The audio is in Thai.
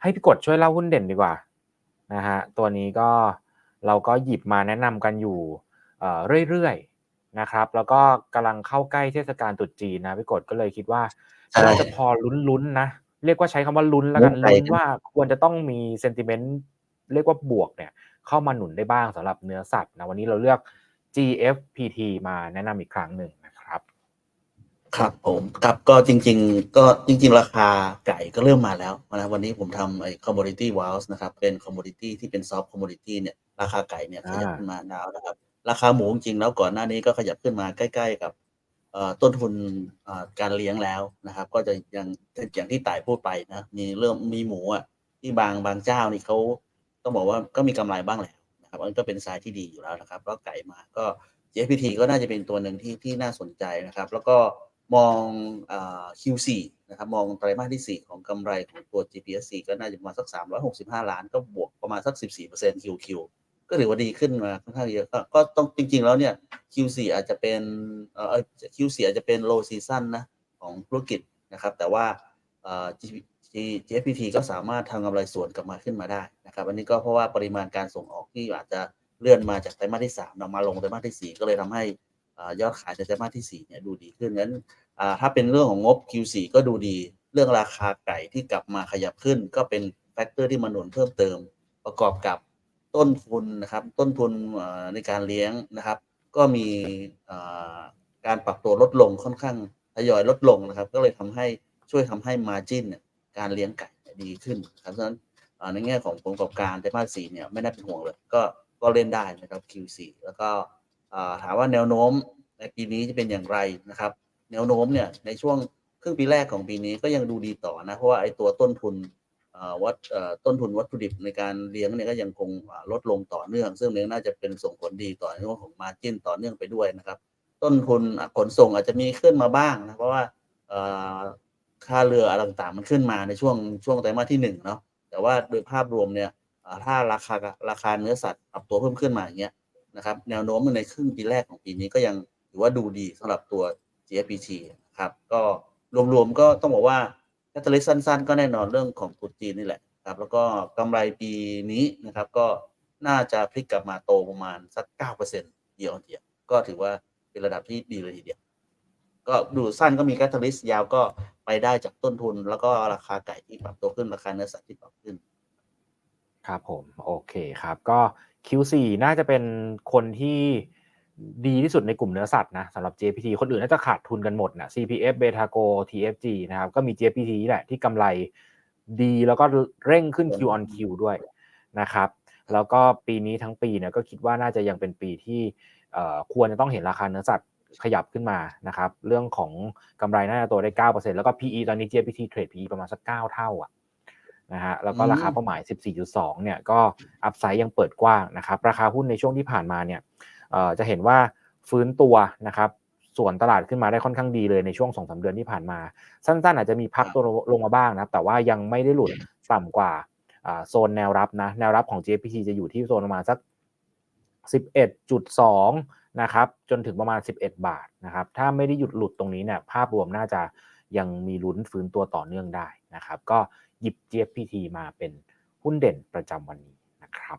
ให้พี่กดช่วยเล่าหุ้นเด่นดีกว่านะฮะตัวนี้ก็เราก็หยิบมาแนะนำกันอยู่เรื่อยๆนะครับแล้วก็กำลังเข้าใกล้เทศกาลตรุษจีนนะพี่กดก็เลยคิดว่าน่าจะพอลุ้นๆนะเรียกว่าใช้คำว่าลุ้นแล้วกันลุ้นว่าควรจะต้องมีเซนติเมนต์เรียกว่าบวกเนี่ยเข้ามาหนุนได้บ้างสำหรับเนื้อสัตว์นะวันนี้เราเลือก GFPT มาแนะนำอีกครั้งหนึ่งนะ ครับครับผมครับก็จริง ๆ ก็จริง ๆ ราคาไก่ก็เริ่มมาแล้วนะวันนี้ผมทำไอ้ commodity w o w s นะครับ เป็น commodity ที่เป็น soft commodity เนี่ยราคาไก่เนี่ยขยับขึ้นมาดาวนะครับ ราคาหมูจริงๆแล้วก่อนหน้านี้ก็ขยับขึ้นมาใกล้ๆกับต้นทุนการเลี้ยงแล้วนะครับ ก็จะยังอย่างที่ต่ายพูดไปนะมีเริ่มมีหมูอะที่บางบางเจ้านี่เขาต้องบอกว่าก็มีกำไรบ้างแหละนะครับอันก็เป็นสายที่ดีอยู่แล้วนะครับแล้วไก่มาก็ JPT ก็น่าจะเป็นตัวหนึ่งที่ที่น่าสนใจนะครับ แล้วก็ มอง Q4 นะครับมองไตรมาสที่ 4 ของกำไรของตัว GPSC ก็น่าจะประมาณสัก 365 ล้าน ก็บวกประมาณสัก 14% QQ ก็ถือว่าดีขึ้นมาค่อนข้างเยอะก็ต้องจริง ๆ แล้วเนี่ย Q4 อาจจะเป็นเอ่อ Q4 อาจจะเป็น low season นะของธุรกิจนะครับ แต่ว่าเอ่อ JPT ก็สามารถทำกำไรส่วนกลับมาขึ้นมาได้นะครับ อันนี้ก็เพราะว่าปริมาณการส่งออกที่อาจจะเลื่อนมาจากไตรมาสที่3นำมาลงไตรมาสที่ 4 ก็เลยทำให้ยอดขายในไตรมาสที่4เนี่ยดูดีขึ้นงั้น ถ้าเป็นเรื่องของงบ Q4 ก็ดูดี เรื่องราคาไก่ที่กลับมาขยับขึ้น ก็เป็นแฟกเตอร์ที่มาหนุนเพิ่มเติม ประกอบกับต้นทุนนะครับ ต้นทุนในการเลี้ยงนะครับ ก็มีการปรับตัวลดลงค่อนข้างทยอยลดลงนะครับ ก็เลยทำให้ช่วยทำให้มาจินการเลี้ยงไก่ดีขึ้นครับฉะนั้นในแง่ของผลประกอบการไตรมาสสี่เนี่ยไม่น่าเป็นห่วงเลย ก็ก็เล่นได้นะครับ Q4 แล้วก็ถามว่าแนวโน้มในปีนี้จะเป็นอย่างไรนะครับ แนวโน้มเนี่ยในช่วงครึ่งปีแรกของปีนี้ก็ยังดูดีต่อนะ เพราะว่าไอ้ตัวต้นทุนวัดต้นทุนวัตถุดิบในการเลี้ยงเนี่ยก็ยังคงลดลงต่อเนื่อง ซึ่งเนี้น่าจะเป็นส่งผลดีต่อในเรื่องของมาจิ้นต่อเนื่องไปด้วยนะครับ ต้นทุนขนส่งอาจจะมีขึ้นมาบ้างนะเพราะว่าค่าเรืออะไรต่างๆ มันขึ้นมาในช่วงช่วงไตรมาสที่หนึ่งเนาะแต่ว่าโดยภาพรวมเนี่ยถ้าราคาราคาเนื้อสัตว์ปรับตัวเพิ่มขึ้นมาอย่างเงี้ยนะครับแนวโน้มในครึ่งปีแรกของปีนี้ก็ยังถือว่าดูดีสำหรับตัว GFPT ครับก็รวมๆก็ต้องบอกว่าแคตตาลิสสั้นๆ ก็แน่นอนเรื่องของตุจีนนี่แหละครับแล้วก็กำไรปีนี้นะครับก็น่าจะพลิกกลับมาโตประมาณสัก 9%เดียวเดียวก็ถือว่าเป็นระดับที่ดีเลยทีเดียว ก็ดูสั้นก็มีแคตตาลิสยาวก็ไปได้จากต้นทุน แล้วก็ราคาไก่ที่ปรับตัวขึ้นราคาเนื้อสัตว์ที่ปรับขึ้น ครับผม โอเคครับ ก็ Q4 น่าจะเป็นคนที่ ดีที่สุดในกลุ่มเนื้อสัตว์นะสำหรับ JPT คนอื่นน่าจะขาดทุนกันหมดนะ CPF Betago TFG นะครับ ก็มี JPT แหละที่กำไรดีแล้วก็เร่งขึ้น Q on Q ด้วยนะครับ แล้วก็ปีนี้ทั้งปีเนี่ยก็คิดว่าน่าจะยังเป็นปีที่ควรจะต้องเห็นราคาเนื้อสัตว์ขยับขึ้นมานะครับ เรื่องของกำไรน่าจะโตได้ 9%แล้วก็ PE ตอนนี้ JPT เทรด PE ประมาณสัก 9 เท่าอะนะฮะแล้วก็ราคาเป้าหมาย 14.2 เนี่ยก็อัพไซด์ยังเปิดกว้างนะครับ ราคาหุ้นในช่วงที่ผ่านมาเนี่ย จะเห็นว่าฟื้นตัวนะครับส่วนตลาดขึ้นมาได้ค่อนข้างดีเลยในช่วงสองสาเดือนที่ผ่านมา สั้นๆ อาจจะมีพักตัวลงมาบ้างนะแต่ว่ายังไม่ได้หลุดต่ำกว่าโซนแนวรับนะแนวรับของ JPT จะอยู่ที่โซนประมาณสัก 11.2 นะครับจนถึงประมาณ 11 บาทนะครับถ้าไม่ได้หยุดหลุดตรงนี้เนี่ยภาพรวมน่าจะยังมีลุ้นฟื้นตัวต่อเนื่องได้นะครับก็หยิบ JPT มาเป็นหุ้นเด่นประจำวันนี้นะครับ